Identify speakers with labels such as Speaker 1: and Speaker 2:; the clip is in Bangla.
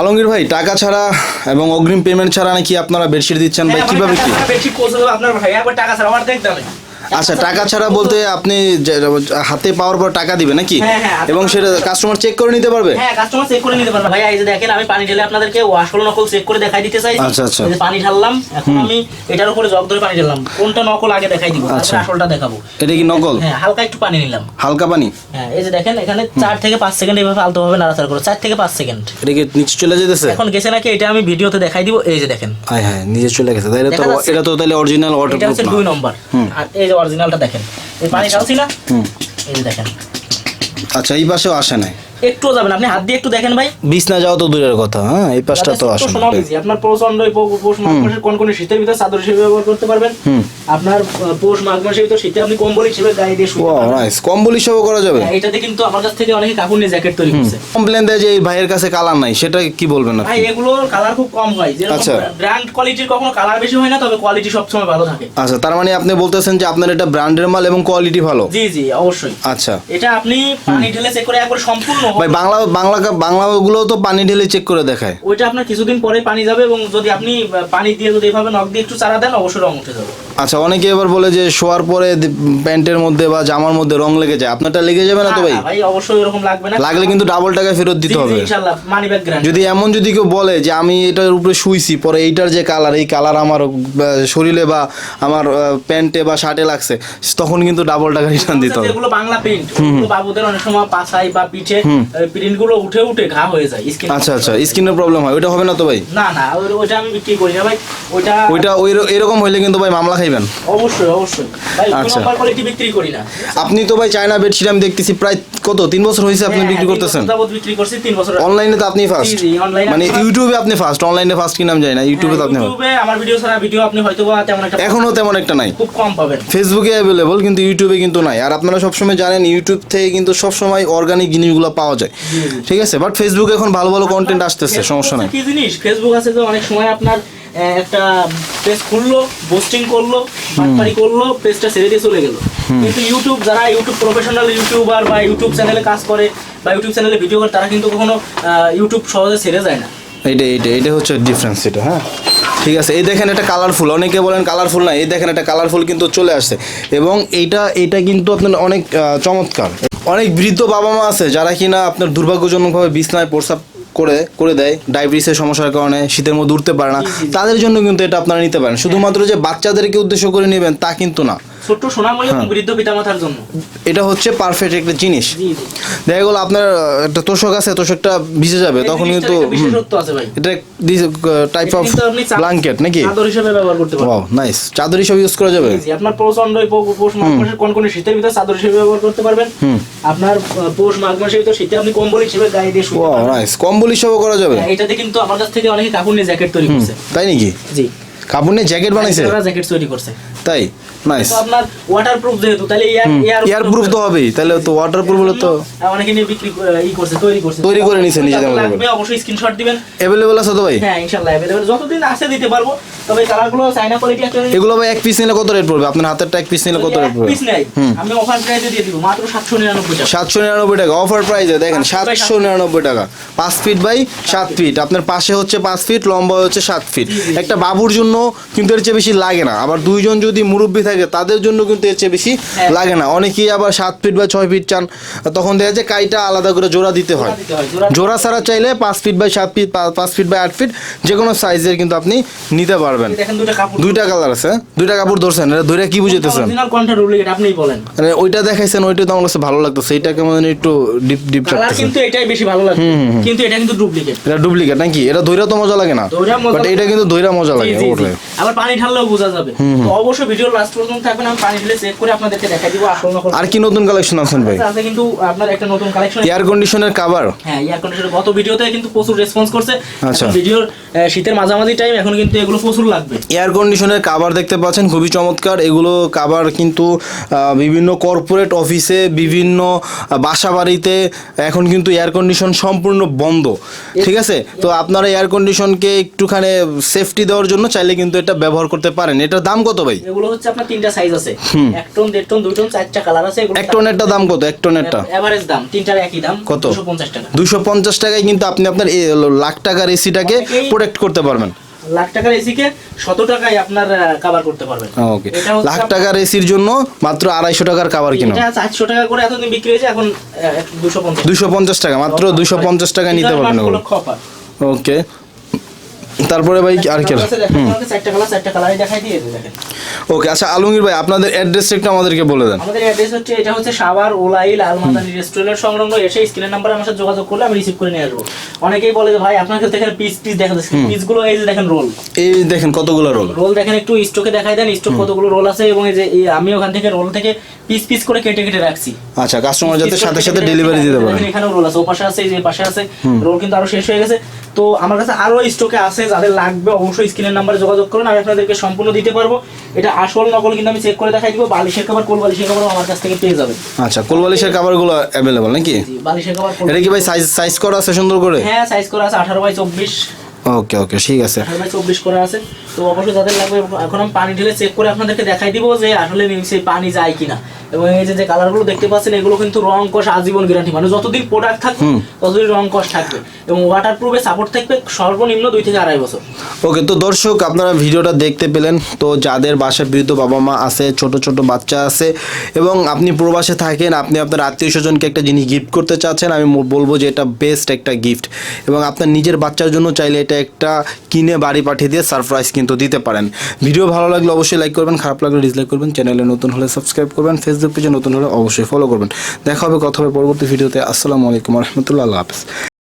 Speaker 1: আলমগীর ভাই টাকা ছাড়া এবং অগ্রিম পেমেন্ট ছাড়া নাকি আপনারা বেডশিট দিচ্ছেন? ভাই
Speaker 2: হ্যাঁ,
Speaker 1: কীভাবে কি?
Speaker 2: বেডশিট পৌঁছে দেবো আপনার ভাই একবার টাকা ছাড়া আমার দেখতে হবে।
Speaker 1: আচ্ছা টাকা ছাড়া বলতে আপনি হাতে পাওয়ার পর টাকা দিবে নাকি?
Speaker 2: হ্যাঁ, হ্যাঁ,
Speaker 1: এবং সেটা কাস্টমার চেক করে নিতে পারবে?
Speaker 2: হ্যাঁ কাস্টমার চেক করে নিতে পারবে। ভাই এই যে দেখেন আমি পানি ঢেলে আপনাদেরকে নকল চেক করে দেখাই দিতে চাই
Speaker 1: আচ্ছা, আচ্ছা।
Speaker 2: পানি ঢাললাম এখন আমি এটার উপরে জগ ধরে পানি ঢাললাম। কোনটা নকল আগে দেখাই দিব
Speaker 1: আচ্ছা।
Speaker 2: আসলটা দেখাবো।
Speaker 1: এটা কি নকল?
Speaker 2: হ্যাঁ হালকা একটু পানি নিলাম।
Speaker 1: হালকা পানি?
Speaker 2: হ্যাঁ এই যে দেখেন এখানে চার থেকে পাঁচ সেকেন্ড এইভাবে আলতো ভাবে নাড়াচাড়া করো। চার থেকে পাঁচ সেকেন্ড।
Speaker 1: এটা কি নিচে চলে যেতেছে?
Speaker 2: এখন গেছে নাকি এটা আমি ভিডিওতে দেখাই দিব এই যে দেখেন।
Speaker 1: হ্যাঁ হ্যাঁ নিচে চলে গেছে। তাহলে তো এটা তো তাহলে অরিজিনাল
Speaker 2: এটা
Speaker 1: ওয়াটারপ্রুফ
Speaker 2: হচ্ছে
Speaker 1: না।
Speaker 2: দুই নম্বর। আর এই যে অরিজিনালটা দেখেন। এই পানি ঢালছি না এই যে দেখেন।
Speaker 1: আচ্ছা এই পাশেও আসে নাই।
Speaker 2: একটুও যাবেন আপনি হাত দিয়ে একটু দেখেন ভাই।
Speaker 1: বিছনা যাওয়া তো দূরের কথা হ্যাঁ এই পাশটা তো আসে না
Speaker 2: শোনাও আপনার প্রচণ্ড পৌষ মাঘ মাসের কোন কোন শীতের ভিতরে চাদর হিসেবে ব্যবহার করতে পারবেন? আপনার পৌষ মাঘ মাসের ভিতরে শীতে আপনি কম্বল হিসেবে গায়ে দিয়ে
Speaker 1: ওয়াও
Speaker 2: পারবেন।
Speaker 1: নাইস কম্বল হিসাবে করা যাবে?
Speaker 2: হ্যাঁ, এটাতে কিন্তু আমার কাছ থেকে অনেকে কাপড় নিয়ে জ্যাকেট তৈরি করছে।
Speaker 1: কমপ্লেন দেয় যে এই ভাইয়ের কাছে কালার নাই সেটা কি বলবেন
Speaker 2: ভাই এগুলোর কালার খুব কম হয়। যেরকম
Speaker 1: আচ্ছা।
Speaker 2: ব্র্যান্ড কোয়ালিটির কখনো কালার বেশি হয় না তবে কোয়ালিটি সবসময় ভালো থাকে।
Speaker 1: আচ্ছা তার মানে আপনি বলতেছেন যে আপনার এটা ব্র্যান্ডের মাল এবং কোয়ালিটি ভালো?
Speaker 2: জি জি অবশ্যই।
Speaker 1: আচ্ছা।
Speaker 2: এটা আপনি পানি ঢেলে চেক করে একবার সম্পূর্ণ
Speaker 1: ভাই বাংলা বাংলা বাংলাগুলো তো পানি ঢেলে চেক করে দেখায়।
Speaker 2: ওইটা আপনার কিছুদিন পরে পানি যাবে এবং যদি আপনি পানি দিয়ে যদি এভাবে নখ দিয়ে একটু চারা দেন অবশ্যই রং উঠে যাবে।
Speaker 1: আচ্ছা অনেকে এবার বলে যে শোয়ার পরে প্যান্টের মধ্যে বা জামার মধ্যে রং লেগে যায়। আপনারটা লেগে যাবে না তো ভাই?
Speaker 2: ভাই অবশ্যই এরকম লাগবে না।
Speaker 1: লাগলে কিন্তু ডাবল টাকা ফেরত দিতে হবে।
Speaker 2: ইনশাআল্লাহ মানি ব্যাগ গ্যারান্টি
Speaker 1: যদি এমন যদি কেউ বলে যে আমি এটার উপরে শুইছি পরে এইটার যে কালার এই কালার আমার শরীরে বা আমার প্যান্টে বা শার্টে লাগছে তখন কিন্তু ডাবল টাকা রিটার্ন দিতে হবে।
Speaker 2: যেগুলো বাংলা প্রিন্ট বাবুদের অনেক সময় পাছায় বা পিঠে প্রিন্টগুলো উঠে উঠে ঘা হয়ে যায় স্কিন
Speaker 1: আচ্ছা আচ্ছা স্কিনের প্রবলেম হয়। ওইটা হবে না তো ভাই?
Speaker 2: না না ওইটা আমি বিক্রি করি না ভাই। ওইটা
Speaker 1: ওইটা ওই এরকম হইলে কিন্তু ভাই মামলা খাইবেন
Speaker 2: অবশ্যই অবশ্যই। ভাই
Speaker 1: আচ্ছা।
Speaker 2: কোয়ালিটি বিক্রি করি না?
Speaker 1: আপনি তো ভাই চায়না বেডশিট আমি দেখতেছি প্রায় কত? তিন বছর হয়েছে আপনি
Speaker 2: হ্যাঁ,
Speaker 1: বিক্রি করতেছেন?
Speaker 2: বিক্রি করছি তিন বছর
Speaker 1: অনলাইনে তো আপনি ফার্স্ট মানে ইউটিউবে আপনি ফার্স্ট অনলাইনে ফার্স্ট কি নাম যায় না ইউটিউবে তো আপনি first।
Speaker 2: ইউটিউবে আমার ভিডিও ছাড়া ভিডিও আপনি হয়তো তেমন একটা
Speaker 1: এখনও তেমন একটা নাই।
Speaker 2: খুব কম পাবেন।
Speaker 1: ফেসবুকে অ্যাভেলেবল কিন্তু ইউটিউবে কিন্তু নাই। আর আপনারা সবসময় জানেন ইউটিউব থেকে কিন্তু সবসময় অর্গানিক জিনিসগুলো পাওয়া যায়। ঠিক আছে? বাট ফেসবুকে এখন ভালো ভালো কন্টেন্ট আসতেছে সমস্যা নাই।
Speaker 2: কি জিনিস? ফেসবুক আছে যে অনেক সময় আপনার একটা পেজ খুললো পোস্টিং করল বাটপারি করল পেজটা ছেড়ে দিয়ে চলে গেল। কিন্তু ইউটিউব যারা ইউটিউব প্রফেশনাল ইউটিউবার বা ইউটিউব চ্যানেলে কাজ করে বা ইউটিউব চ্যানেলে ভিডিও করে তারা কিন্তু কখনো ইউটিউব সহজে ছেড়ে যায় না।
Speaker 1: এইটা এইটা এটা হচ্ছে ডিফারেন্স এটা হ্যাঁ? ঠিক আছে এই দেখেন এটা কালারফুল অনেকে বলেন কালারফুল না এই দেখেন এটা কালারফুল কিন্তু চলে আসছে। এবং এইটা এটা কিন্তু আপনার অনেক চমৎকার। অনেক বৃদ্ধ বাবা মা আছে যারা কিনা আপনার দুর্ভাগ্যজনকভাবে বিছনায় প্রস্রাব করে করে দেয়। ডায়াবেটিসের সমস্যার কারণে শীতের মধ্যে উঠতে পারে না। তাদের জন্য কিন্তু এটা আপনারা নিতে পারেন। শুধুমাত্র যে বাচ্চাদেরকে উদ্দেশ্য করে নেবেন তা কিন্তু না।
Speaker 2: ছোট্ট সোনাময়ী
Speaker 1: হ্যাঁ।
Speaker 2: বৃদ্ধ পিতামাতার জন্য।
Speaker 1: এটা হচ্ছে পারফেক্ট একটা জিনিস। দেখা গেলো আপনার একটা তোষক আছে তোষকটা ভিজে যাবে তখন কিন্তু এটা টাইপ অফ ব্ল্যাঙ্কেট নাকি?
Speaker 2: চাদর হিসেবে ব্যবহার করতে পারেন।
Speaker 1: ওয়াও নাইস চাদর হিসাবে ইউজ করা যাবে?
Speaker 2: জি, আপনার প্রচণ্ড পৌষ মাঘ মাসের কোন কোন শীতের ভিতরে চাদর হিসেবে ব্যবহার করতে পারবেন। আপনার পৌষ মাঘ মাসের ভিতরে শীতে আপনি কম্বল হিসেবে গায়ে দিয়ে শুতে
Speaker 1: ওয়াও নাইস কম্বল হিসাবে করা যাবে?
Speaker 2: হ্যাঁ, এটাতে কিন্তু আমার কাছ থেকে অনেকে কাপড় নিয়ে জ্যাকেট তৈরি করছে।
Speaker 1: তাই নাকি?
Speaker 2: জি।
Speaker 1: কাপড় নিয়ে জ্যাকেট বানাইছে
Speaker 2: জ্যাকেট তৈরি করছে
Speaker 1: তাই নাইস
Speaker 2: তো আপনার ওয়াটারপ্রুফ যেহেতু তাহলে এয়ার এয়ার
Speaker 1: এয়ার প্রুফ তো হবেই তাহলে তো ওয়াটার প্রুফ হলে তো
Speaker 2: অনেকে নিয়ে বিক্রি করে- ই করছে তৈরি করছে
Speaker 1: তৈরি করে নিছে নিজেদের মতো করে।
Speaker 2: লাগবে অবশ্যই স্ক্রিনশট দিবেন
Speaker 1: অ্যাভেলেবল আছে তো ভাই
Speaker 2: হ্যাঁ ইনশাআল্লাহ अवेलेबल যতদিন আছে দিতে পারবো তবে কালারগুলো চাইনা কোয়ালিটি একটা
Speaker 1: এগুলো ভাই এক পিস নিলে কত রেট পড়বে আপনার হাতেরটা এক পিস নিলে কত রেট পড়বে
Speaker 2: পিস নাই
Speaker 1: হুম।
Speaker 2: আমি অফার প্রাইসে দিয়ে দিব মাত্র 799 টাকা
Speaker 1: সাতশো নিরানব্বই টাকা অফার প্রাইসে দেখেন সাতশো নিরানব্বই টাকা পাঁচ ফিট বাই সাত ফিট আপনার পাশে হচ্ছে পাঁচ ফিট লম্বা হচ্ছে সাত ফিট একটা বাবুর জন্য কিন্তু এর চেয়ে বেশি লাগে না। আবার দুইজন যদি মুরব্বী থাকে তাদের জন্য কিন্তু এর চেয়ে বেশি
Speaker 2: হ্যাঁ।
Speaker 1: লাগে না। অনেকেই আবার সাত ফিট বা ছয় ফিট চান তখন দেখা যায় কাইটা আলাদা করে জোড়া দিতে হয়।
Speaker 2: জোড়া-
Speaker 1: ছাড়া চাইলে পাঁচ ফিট বাই সাত ফিট পাঁচ ফিট বাই আট ফিট যে কোনো সাইজের কিন্তু আপনি নিতে পারবেন। দুইটা কালার আছে দুইটা কাপড় ধরছেন এটা দুইটা কি বুঝাইতেছেন? মানে ওইটা দেখাইছেন ওইটা তো আমার কাছে ভালো লাগতেছে। এইটা কেমন একটু ডিপ ডিপ
Speaker 2: কিন্তু এটাই বেশি ভালো লাগে কিন্তু এটা কিন্তু ডুপ্লিকেট
Speaker 1: এটা ডুপ্লিকেট নাকি? এটা ধৈরা তো মজা লাগে না। বাট এটা কিন্তু ধৈরা মজা লাগে ওঠে
Speaker 2: আবার পানি ঢাললেও বোঝা যাবে। তো অবশ্যই ভিডিও লাস্ট পর্যন্ত থাকবেন আমি পানি ঢেলে চেক করে আপনাদেরকে দেখাই দিব আসল নকল
Speaker 1: আর কি নতুন কালেকশন আছেন ভাই?
Speaker 2: আছে কিন্তু আপনার একটা নতুন কালেকশন
Speaker 1: এয়ার কন্ডিশনের কাভার
Speaker 2: হ্যাঁ এয়ার কন্ডিশনার গত ভিডিওতে কিন্তু প্রচুর রেসপন্স করছে।
Speaker 1: আচ্ছা।
Speaker 2: ভিডিওর শীতের মাঝামাঝি টাইম এখন কিন্তু এগুলো প্রচুর লাগবে।
Speaker 1: এয়ার কন্ডিশনের কাভার দেখতে পাচ্ছেন খুবই চমৎকার। এগুলো কাভার কিন্তু বিভিন্ন কর্পোরেট অফিসে বিভিন্ন বাসা বাড়িতে এখন কিন্তু এয়ার কন্ডিশন সম্পূর্ণ বন্ধ। ঠিক আছে? তো আপনারা এয়ার কন্ডিশনকে একটুখানি সেফটি দেওয়ার জন্য চাইলে কিন্তু এটা ব্যবহার করতে পারেন। এটার দাম কত ভাই?
Speaker 2: এগুলো হচ্ছে আপনার তিনটা সাইজ আছে। এক টন দেড় টন দুই টন চারটা কালার আছে এগুলো
Speaker 1: এক টনেরটা দাম কত? এক টনেরটা
Speaker 2: এভারেজ দাম তিনটার একই দাম
Speaker 1: কত?
Speaker 2: দুশো পঞ্চাশ টাকা।
Speaker 1: দুশো পঞ্চাশ টাকায় কিন্তু আপনি আপনার লাখ টাকার এসিটাকে প্রোটেক্ট করতে পারবেন।
Speaker 2: লাখ টাকার এসিকে শত টাকায় আপনার কাভার করতে পারবেন।
Speaker 1: ওকে লাখ টাকার এসির জন্য মাত্র আড়াইশো টাকার কাবার কিনো।
Speaker 2: এটা চারশো টাকা করে এতদিন বিক্রি হয়েছে এখন দুশো পঞ্চাশ।
Speaker 1: টাকা মাত্র দুশো পঞ্চাশ। টাকা নিতে পারবেন ওকে তারপরে ভাই আর কি ওকে আচ্ছা আলমগীর ভাই আপনাদের অ্যাড্রেসটা একটু আমাদেরকে বলে দেন।
Speaker 2: আমাদের অ্যাড্রেস হচ্ছে এটা হচ্ছে সাভার আলমাদানি রেস্টুরেন্ট সংলগ্ন এসে স্ক্রিনের নাম্বারে আমার সাথে যোগাযোগ করলে আমি রিসিভ করে নিয়ে আসব। অনেকেই বলে যে ভাই আপনার কাছে দেখেন পিস পিস দেখা যাচ্ছে পিসগুলো এই যে দেখেন রোল
Speaker 1: এই দেখেন কতগুলো রোল
Speaker 2: রোল দেখেন একটু স্টকে দেখাই দেন স্টক কতগুলো রোল আছে এবং এই যে আমি ওখান থেকে রোল থেকে পিস পিস করে কেটে কেটে রাখছি।
Speaker 1: আচ্ছা কাস্টমার যাতে সাথে সাথে ডেলিভারি। দিতে
Speaker 2: এখানেও রোল আছে ও পাশে আছে এই যে পাশে আছে রোল কিন্তু আরও শেষ হয়ে গেছে। তো আমার কাছে আরও স্টকে আছে যাদের লাগবে অবশ্যই স্ক্রিনের নাম্বারে যোগাযোগ করুন আমি আপনাদেরকে সম্পূর্ণ দিতে পারব। এটা আসল নকল কিন্তু আমি চেক করে দেখাই দিব বালিশের খাবার কোল বালিশের খাবার আমার কাছ থেকে পেয়ে যাবেন।
Speaker 1: আচ্ছা কোলবালিশের কাভারগুলো অ্যাভেলেবল নাকি?
Speaker 2: বালিশের খাবার
Speaker 1: এটা কি ভাই সাইজ সাইজ করা আছে সুন্দর করে?
Speaker 2: হ্যাঁ সাইজ করা আছে আঠারো বাই চব্বিশ।
Speaker 1: ওকে ওকে ঠিক আছে।
Speaker 2: চব্বিশ করা আছে। তো অবশ্যই যাদের লাগবে এখন আমি পানি ঢেলে চেক করে আপনাদেরকে দেখাই দিব যে আসলে নিচে পানি যায় কিনা। এবং এই যে যে কালারগুলো দেখতে পাচ্ছেন এগুলো কিন্তু রং কষ আজীবন গ্যারান্টি মানে যতদিন প্রোডাক্ট থাকবে ততদিন রং কষ থাকবে। এবং ওয়াটার প্রুফে সাপোর্ট থাকবে সর্বনিম্ন দুই থেকে আড়াই বছর।
Speaker 1: ওকে তো দর্শক আপনারা ভিডিওটা দেখতে পেলেন। তো যাদের বাসায় বৃদ্ধ বাবা মা আছে ছোট ছোট বাচ্চা আছে এবং আপনি প্রবাসে থাকেন আপনি আপনার আত্মীয় স্বজনকে একটা জিনিস গিফট করতে চাচ্ছেন আমি বলব যে এটা বেস্ট একটা গিফট এবং আপনার নিজের বাচ্চার জন্য চাইলে এটা একটা কিনে বাড়ি পাঠিয়ে দিয়ে সারপ্রাইজ কিন্তু দিতে পারেন। ভিডিও ভালো লাগলে অবশ্যই লাইক করবেন খারাপ লাগলে ডিসলাইক করবেন চ্যানেলে নতুন হলে সাবস্ক্রাইব করবেন ফেসবুক পেজে নতুন হলে অবশ্যই ফলো করবেন। দেখা হবে, কথা হবে পরবর্তী ভিডিওতে। আসসালামু আলাইকুম, রহমতুল্লাহ, আল্লাহ হাফিজ।